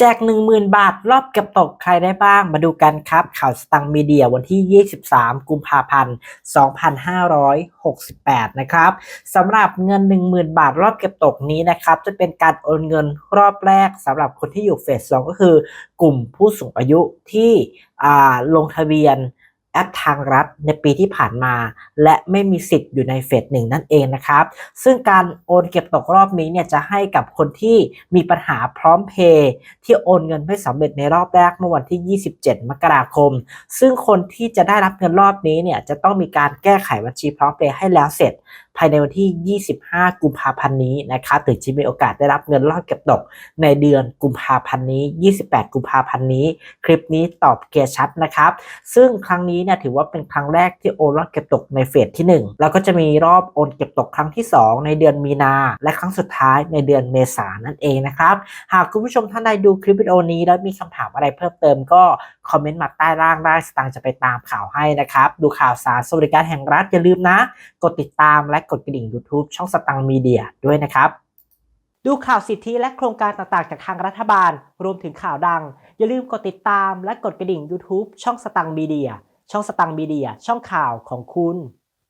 แจก 10,000 บาท รอบเก็บตกใครได้บ้าง มาดูกันครับ ข่าวสตังค์มีเดียวันที่ 23 กุมภาพันธ์ 2568 นะครับสำหรับเงิน 10,000 บาท รอบเก็บตกนี้นะครับ จะเป็นการโอนเงินรอบแรกสำหรับคนที่อยู่เฟส2ก็คือกลุ่มผู้สูงอายุที่ลงทะเบียน แอปทางรัฐในปีที่ผ่านมา และไม่มีสิทธิ์อยู่ในเฟสหนึ่งนั่นเองนะครับ ซึ่งการโอนเก็บตกรอบนี้เนี่ยจะให้กับคนที่มีปัญหาพร้อมเพย์ที่โอนเงินไม่สำเร็จในรอบแรกเมื่อวันที่ 27 มกราคม ซึ่งคนที่จะได้รับเงินรอบนี้เนี่ยจะต้องมีการแก้ไขบัญชีพร้อมเพย์ให้แล้วเสร็จ ภายในวันที่ 25 กุมภาพันธ์นี้นะครับถึงจะมีโอกาสได้รับเงินรอบเก็บตกในเดือนกุมภาพันธ์นี้ 28 กุมภาพันธ์นี้ คลิปนี้ตอบเกียร์ชัดนะครับ ซึ่งครั้งนี้เนี่ยถือว่าเป็นครั้งแรกที่โอนรอบเก็บตกในเฟสที่ 1 แล้วก็จะมีรอบโอนเก็บตกครั้งที่ 2 ในเดือนมีนา และครั้งสุดท้ายในเดือนเมษานั่นเองนะครับ หากคุณผู้ชมท่านใดดูคลิปวิดีโอนี้แล้วมีคำถามอะไรเพิ่มเติมก็คอมเมนต์มาใต้ล่างได้สตางค์จะไปตามข่าวให้นะครับ ดูข่าวสารสวัสดิการแห่งรัฐอย่าลืมนะ กดติดตามและกดกระดิ่ง YouTube ช่องสตังค์มีเดียด้วยนะครับดูข่าวสิทธิและโครงการต่างๆ จากทางรัฐบาล รวมถึงข่าวดัง อย่าลืมกดติดตามและกดกระดิ่ง YouTube ช่องสตังค์มีเดีย ช่องสตังบีเดียช่องข่าวของคุณ